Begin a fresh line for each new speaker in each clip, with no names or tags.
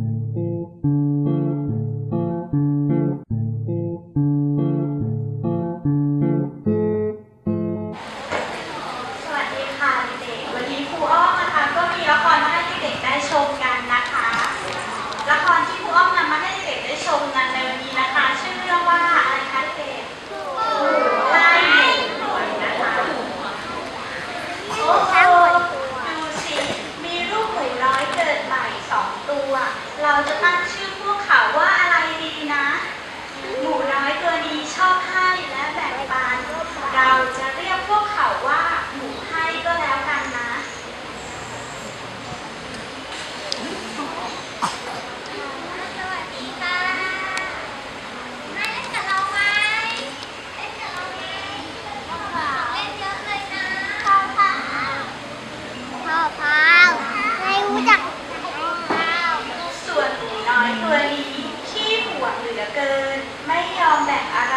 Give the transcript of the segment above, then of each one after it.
Thank you. น้อยตัวนี้ขี้หว
เหลือเกิ
น ไม่ยอมแบ่งอา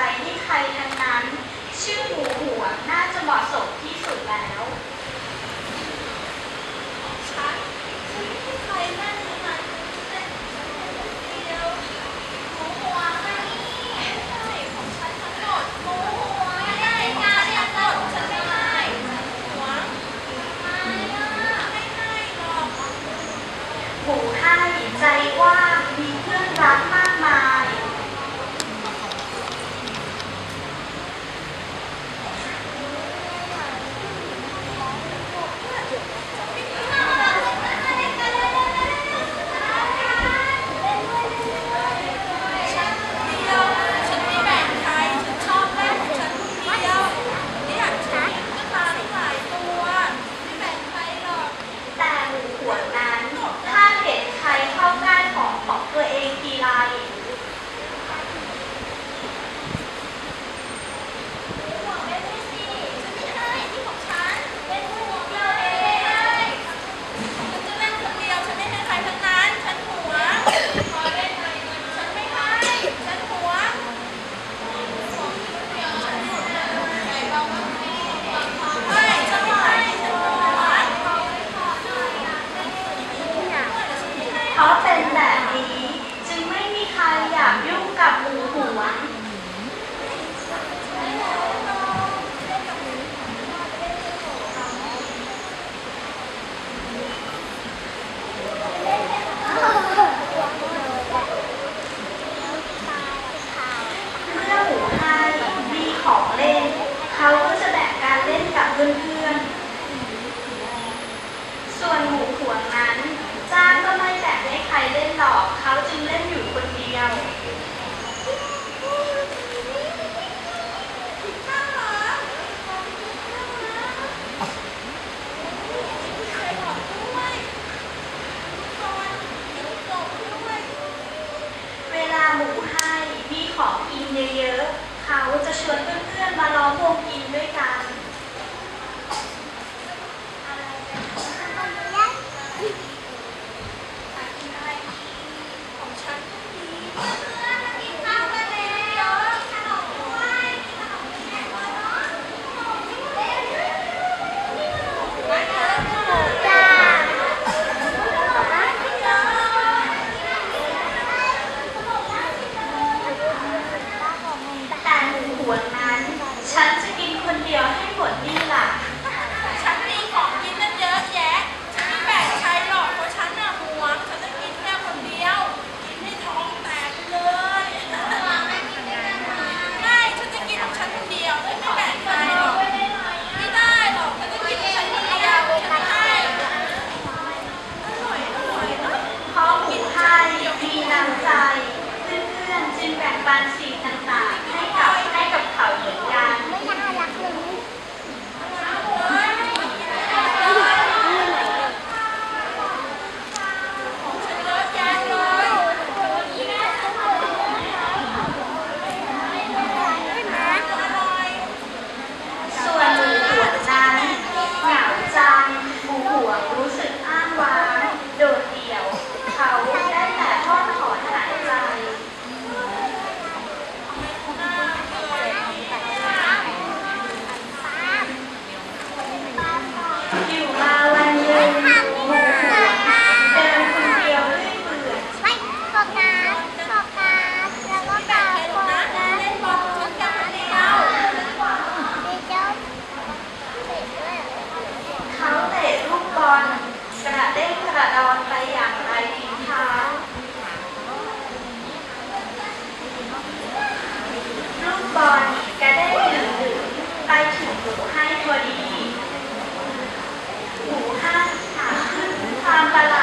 ชวนเพื่
อนๆมาล้อม
วงกิ
นด้วยกัน บอลก
รได้
หนึ่งหนึ่งไป
ถึงหมูให้พอดีหมูห้า
ขา
ควา
มประห
ลาด